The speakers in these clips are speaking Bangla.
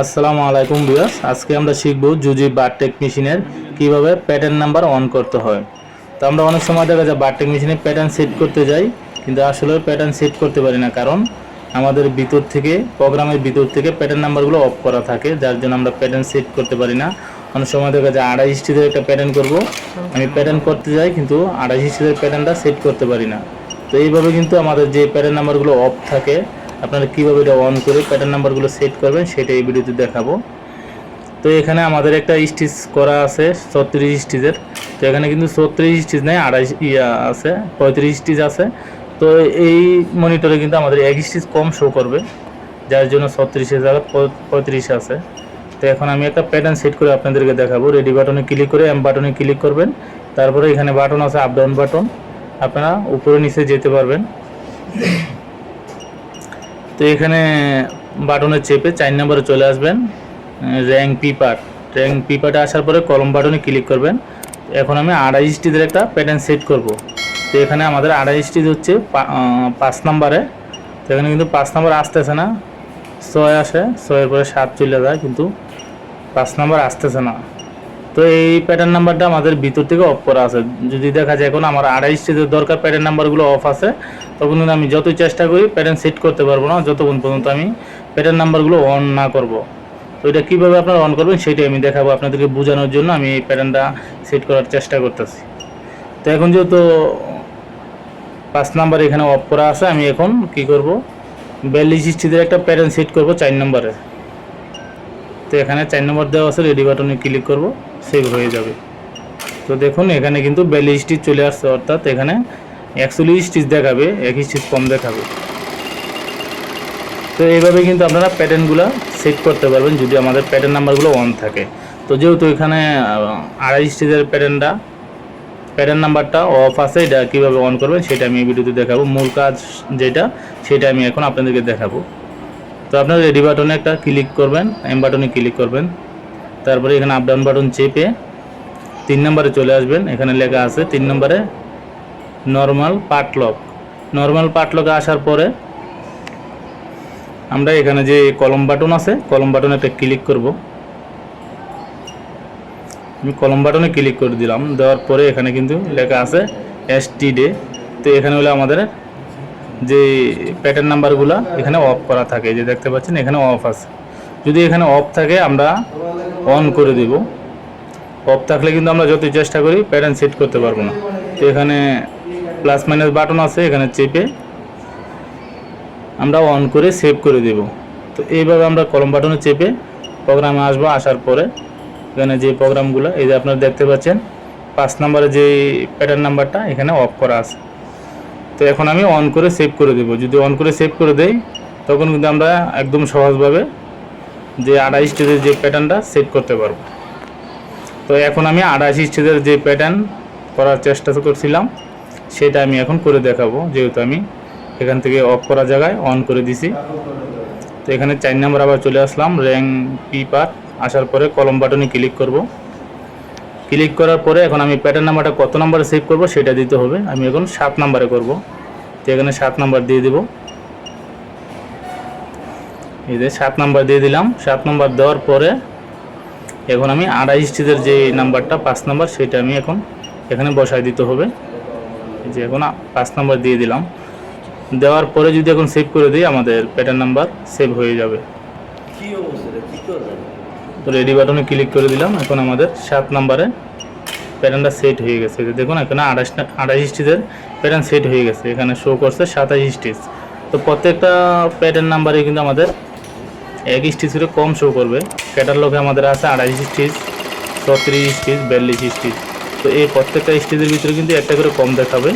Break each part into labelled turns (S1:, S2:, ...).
S1: আসসালামু আলাইকুম বিয়াস আজকে আমরা শিখব জুজি বারটেক মেশিনের কীভাবে প্যাটার্ন নাম্বার অন করতে হয়। তো আমরা অনেক সময় দেখা যায় বারটেক মেশিনে প্যাটার্ন সেট করতে যাই, কিন্তু আসলে প্যাটার্ন সেট করতে পারি না, কারণ আমাদের ভিতর থেকে, প্রোগ্রামের ভিতর থেকে প্যাটার্ন নাম্বারগুলো অফ করা থাকে, যার জন্য আমরা প্যাটার্ন সেট করতে পারি না। অনেক সময় দেখা যায় আড়াই স্টিচের একটা প্যাটার্ন করব, আমি প্যাটার্ন করতে যাই, কিন্তু আড়াই স্টিচের প্যাটার্নটা সেট করতে পারি না। তো এইভাবে কিন্তু আমাদের যে প্যাটার্ন নাম্বারগুলো অফ থাকে আপনারা কীভাবে এটা অন করে প্যাটার্ন নাম্বারগুলো সেট করবেন সেটা এই ভিডিওতে দেখাবো। তো এখানে আমাদের একটা স্টিচ করা আছে, ছত্রিশ স্টিচের তো এখানে কিন্তু ছত্রিশ স্টিচ নেই আড়াই ইয়া আছে, পঁয়ত্রিশ স্টিচ আছে। তো এই মনিটরে কিন্তু আমাদের এক স্টিচ কম শো করবে, যার জন্য ছত্রিশের জায়গায় পঁয়- পঁয়ত্রিশ আছে। তো এখন আমি একটা প্যাটার্ন সেট করে আপনাদেরকে দেখাবো। রেডি বাটনে ক্লিক করে এম বাটনে ক্লিক করবেন। তারপরে এখানে বাটন আছে আপ ডাউন বাটন আপনারা উপরে নিচে যেতে পারবেন। তো এখানে বাটনে চেপে চার নম্বরে চলে আসবেন র্যাঙ্ক পিপার র্যাঙ্ক পিপারে আসার পরে কলম বাটনে ক্লিক করবেন। এখন আমি আড়াই স্টিচের একটা প্যাটার্ন সেট করব। তো এখানে আমাদের আড়াই স্টিচ হচ্ছে পাঁচ নাম্বারে। তো এখানে কিন্তু পাঁচ নাম্বার আসতেছে না। ছয় আসে, ছয়ের পরে সাত চলে যায়, কিন্তু পাঁচ নাম্বার আসতেছে না। তো এই প্যাটার্ন নাম্বারটা আমাদের ভিতর থেকে অফ করা আছে। যদি দেখা যায় এখন আমার আড়াই স্টেজের দরকার প্যাটার্ন নাম্বারগুলো অফ আছে, তখন কিন্তু আমি যতই চেষ্টা করি প্যাটার্ন সেট করতে পারব না, যতক্ষণ পর্যন্ত আমি প্যাটার্ন নাম্বারগুলো অন না করব। তো এটা কীভাবে আপনারা অন করবেন সেটাই আমি দেখাবো আপনাদেরকে বোঝানোর জন্য, আমি এই প্যাটার্নটা সেট করার চেষ্টা করতেছি। তো এখন যেহেতু পাঁচ নাম্বার এখানে অফ করা আছে, আমি এখন কি করব? বিয়াল্লিশ স্টিচের একটা প্যাটার্ন সেট করব চার নম্বরে তো এখানে চার নম্বর দেওয়া আছে রেডি বাটনে ক্লিক করব সেভ হয়ে যাবে। তো দেখুন, এখানে কিন্তু বিয়াল্লিশ স্টিচ চলে আসছে, অর্থাৎ এখানে একচল্লিশ স্টিচ দেখাবে এক স্টিচ কম দেখাবে। তো এইভাবে কিন্তু আপনারা প্যাটার্নগুলো সেট করতে পারবেন, যদি আমাদের প্যাটার্ন নাম্বারগুলো অন থাকে। তো যেহেতু এখানে আড়াই স্টিচের প্যাটার্নটা প্যাটার্ন নাম্বারটা অফ আছে, এটা কীভাবে অন করবেন সেটা আমি ভিডিওতে দেখাবো। মূল কাজ যেটা, সেটা আমি এখন আপনাদেরকে দেখাবো। তো আপনারা রেডি বাটনে একটা ক্লিক করবেন এম বাটনে ক্লিক করবেন। তারপরে এখানে আপ ডাউন বাটন চেপে তিন নম্বরে চলে আসবেন। এখানে লেখা আছে তিন নম্বরে নর্মাল পাটলক নর্মাল পাটলকে আসার পরে আমরা এখানে যে কলম বাটন আছে কলম বাটনে একটা ক্লিক করব। আমি কলম বাটনে ক্লিক করে দিলাম। দেওয়ার পরে এখানে কিন্তু লেখা আছে এস ডে তো এখানে হলো আমাদের যে প্যাটার্ন নাম্বারগুলো এখানে অফ করা থাকে যে দেখতে পাচ্ছেন এখানে অফ আছে। যদি এখানে অফ থাকে, আমরা অন করে দেব। অফ থাকলে কিন্তু আমরা যতই চেষ্টা করি প্যাটার্ন সেট করতে পারব না। তো এখানে প্লাস মাইনাস বাটন আছে, এখানে চেপে আমরা অন করে সেভ করে দেব। তো এইভাবে আমরা কলম বাটনে চেপে প্রোগ্রামে আসব, আসার পরে এখানে যে প্রোগ্রামগুলো এই যে আপনারা দেখতে পাচ্ছেন, পাঁচ নম্বরে যে প্যাটার্ন নাম্বারটা এখানে অফ করা আছে। তো এখন আমি অন করে সেভ করে দেব। যদি অন করে সেভ করে দেই, তখন কিন্তু আমরা একদম সহজভাবে যে আড়াই স্টেজের যে প্যাটার্নটা সেট করতে পারব। তো এখন আমি আড়াইশ স্টেজের যে প্যাটার্ন করার চেষ্টা করছিলাম, সেটা আমি এখন করে দেখাবো। যেহেতু আমি এখান থেকে অফ করা জায়গায় অন করে দিছি। তো এখানে চার নাম্বার আবার চলে আসলাম র্যাঙ্ক পিপার আসার পরে কলম বাটনে ক্লিক করব। ক্লিক করার পরে এখন আমি প্যাটার্ন নাম্বারটা কত নাম্বারে সেভ করব সেটা দিতে হবে। আমি এখন সাত নাম্বারে করব। তো এখানে সাত নাম্বার দিয়ে দেব। এই যে সাত নাম্বার দিয়ে দিলাম। সাত নাম্বার দেওয়ার পরে এখন আমি আড়াই স্টিচের যে নাম্বারটা পাঁচ নাম্বার সেটা আমি এখন এখানে বসায় দিতে হবে। যে এখন পাঁচ নাম্বার দিয়ে দিলাম। দেওয়ার পরে যদি এখন সেভ করে দিই, আমাদের প্যাটার্ন নাম্বার সেভ হয়ে যাবে।
S2: কি অবস্থা কি করবেন?
S1: তো রেডি বাটনে ক্লিক করে দিলাম। এখন আমাদের সাত নাম্বারে প্যাটার্নটা সেট হয়ে গেছে। দেখুন, এখানে আঠাশ আঠাশ স্টিচের প্যাটার্ন সেট হয়ে গেছে। এখানে শো করছে সাতাশ স্টিচ তো প্রত্যেকটা প্যাটার্ন নাম্বারে কিন্তু আমাদের এক স্টিচ করে কম শো করবে। ক্যাটালগে আমাদের আছে আড়াইশ স্টিচ ছত্রিশ স্টিচ বিয়াল্লিশ স্টিচ তো এই প্রত্যেকটা স্টিচের ভিতরে কিন্তু একটা করে কম দেখাবে।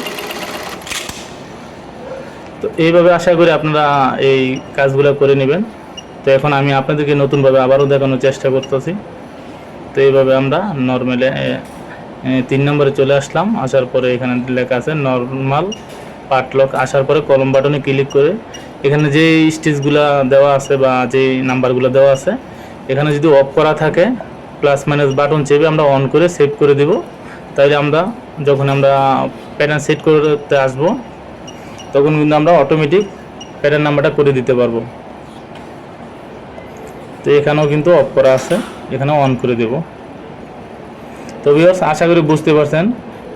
S1: তো এইভাবে আশা করি আপনারা এই কাজগুলো করে নেবেন। তো এখন আমি আপনাদেরকে নতুনভাবে আবারও দেখানোর চেষ্টা করতেছি। তো এইভাবে আমরা নর্মালে তিন নম্বরে চলে আসলাম। আসার পরে এখানে লেখা আছে নর্মাল পাটলক আসার পরে কলম বাটনে ক্লিক করে এখানে যে স্টিচগুলো দেওয়া আছে বা যে নাম্বারগুলো দেওয়া আছে, এখানে যদি অফ করা থাকে প্লাস মাইনাস বাটন চেপে আমরা অন করে সেভ করে দেব। তাহলে আমরা যখন আমরা প্যাটার্ন সেট করতে আসব, তখন কিন্তু আমরা অটোমেটিক প্যাটার্ন নাম্বারটা করে দিতে পারব। তো এখানেও কিন্তু অফ করা আছে। এখানেও অন করে দেব। তো ভিউয়ার্স আশা করি বুঝতে পারছেন।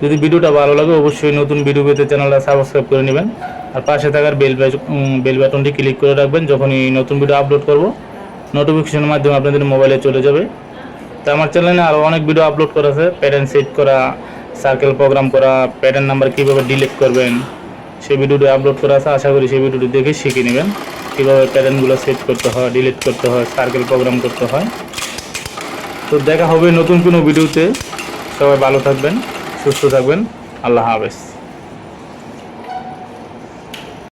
S1: যদি ভিডিওটা ভালো লাগে, অবশ্যই নতুন ভিডিও পেতে চ্যানেলটা সাবস্ক্রাইব করে নেবেন। আর পাশে থাকার বেল বেল বাটনটি ক্লিক করে রাখবেন। যখনই নতুন ভিডিও আপলোড করব নোটিফিকেশনের মাধ্যমে আপনাদের মোবাইলে চলে যাবে। তো আমার চ্যানেলে আরও অনেক ভিডিও আপলোড করা আছে। প্যাটার্ন সেট করা সার্কেল প্রোগ্রাম করা প্যাটার্ন নাম্বার কীভাবে ডিলিট করবেন, সেই ভিডিওটি আপলোড করা আছে। আশা করি সেই ভিডিওটি দেখে শিখে নেবেন। কীভাবে প্যাটার্নগুলো সেট করতে হয় ডিলিট করতে হয় সার্কেল প্রোগ্রাম করতে হয়। তো দেখা হবে নতুন কোনো ভিডিওতে সবাই ভালো থাকবেন, সুস্থ থাকবেন। আল্লাহ হাফেজ।